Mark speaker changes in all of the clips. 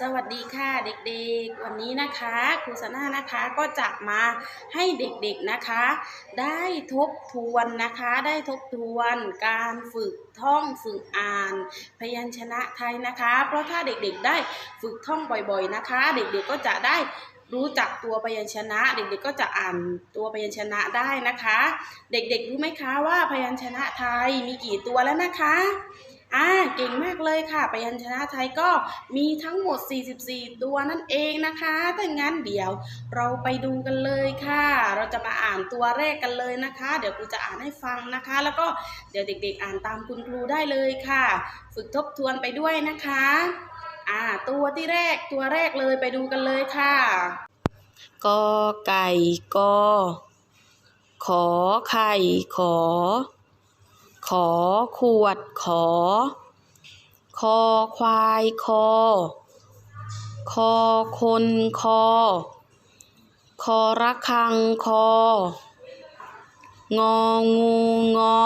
Speaker 1: สวัสดีค่ะเด็กๆ วันนี้นะคะครูสนานะคะก็จะมาให้เด็กๆนะคะ ได้ทบทวนนะคะ ได้ทบทวนการฝึกท่องฝึกอ่าน พยัญชนะไทยนะคะ เพราะถ้าเด็กๆได้ฝึกท่องบ่อยๆนะคะ เด็กๆก็จะได้รู้จักตัวพยัญชนะ เด็กๆก็จะอ่านตัวพยัญชนะได้นะคะ เด็กๆรู้ไหมคะว่าพยัญชนะไทยมีกี่ตัวแล้วนะคะ อ่าเก่งมากเลยค่ะ พยัญชนะไทยก็มีทั้งหมด 44 ตัวนั่นเองนะคะถ้างั้นเดี๋ยวเราไปดูกันเลยค่ะ เราจะมาอ่านตัวแรกกันเลยนะคะ เดี๋ยวครูจะอ่านให้ฟังนะคะ แล้วก็เดี๋ยวเด็ก ๆ อ่านตามคุณครูได้เลยค่ะ ฝึกทบทวนไปด้วยนะคะอ่าตัวที่แรกตัวแรกเลยไปดูกันเลยค่ะกอไก่กอขอไข่ขอ ขอขวดขอ คอควายคอ คอคนคอ คอระคังคอ งองูงอ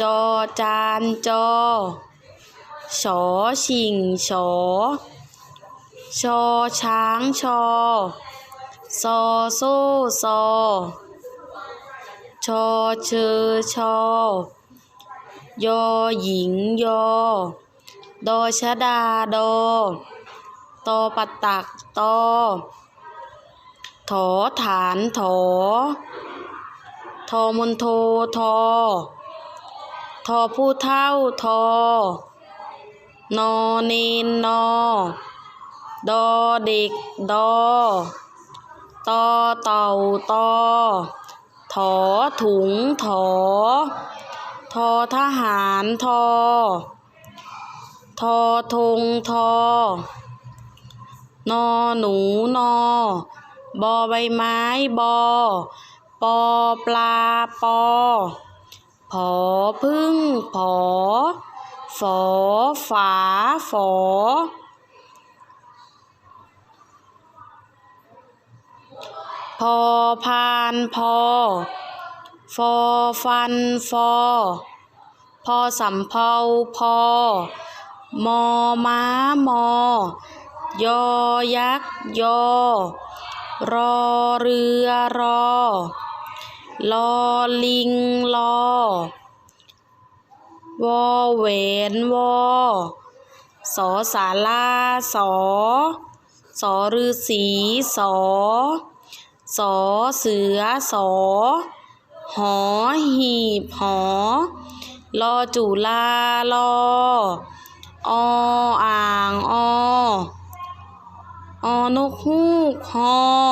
Speaker 1: จอจานจอชอชิงชอ ชอช้างชอ ซอโซ่ซอชอเชอชอ ยอหญิงยอ ดอชดาดอ ตอปัตตักตอ ถอฐานถอ ทอมนโททอ ทอผู้เท่าทอ นอเนนนอ ดอเด็กดอ ตอเต่าตอ ถอถุงถอ ทอทหารทอ ทอธงทอนอหนูนอบอใบไม้บอปอปลาปอผอพึ่งผอฝอฝาฝอพอพานพอ ฟอฟันฟอ พอสำเพาพอมอม้ามอยอยักษ์ยอ รอเรือรอ ลอลิงลอ วอแหวนวอสอสาลาสอ สอฤาษีสอ สอเสือสอ หอหีบหอ ลอจุลาลอออ่างออนกฮูกฮอ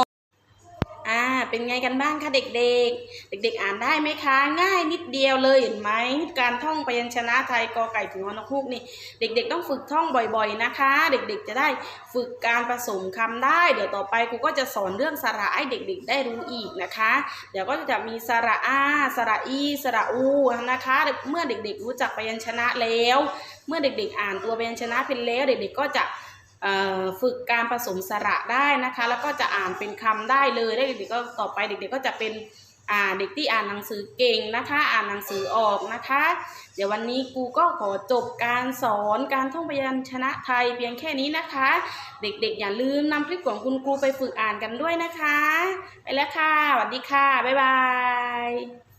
Speaker 1: เป็นไงกันบ้างคะเด็กๆ เด็กๆ อ่านได้ไหมคะ ง่ายนิดเดียวเลยเห็นไหมการท่องพยัญชนะไทยกอไก่ถึงฮอนกฮูกนี่ เด็กๆ ต้องฝึกท่องบ่อยๆนะคะ เด็กๆ จะได้ฝึกการผสมคำได้ เดี๋ยวต่อไปครูก็จะสอนเรื่องสระให้เด็กๆ ได้รู้อีกนะคะ เดี๋ยวก็จะมีสระอาสระอีสระอูนะคะ เมื่อเด็กๆ รู้จักพยัญชนะแล้ว เมื่อเด็กๆ อ่านตัวพยัญชนะเป็นแล้ว เด็กๆ ก็จะ ฝึกการผสมสระได้นะคะ แล้วก็จะอ่านเป็นคำได้เลยได้เด็กๆก็ต่อไปเด็กๆก็จะเป็นเด็กที่อ่านหนังสือเก่งนะคะ อ่านหนังสือออกนะคะ เดี๋ยววันนี้กูก็ขอจบการสอนการท่องพยัญชนะไทยเพียงแค่นี้นะคะ เด็กๆ อย่าลืมนำคลิปของคุณครูไปฝึกอ่านกันด้วยนะคะ ไปแล้วค่ะสวัสดีค่ะ บ๊ายบาย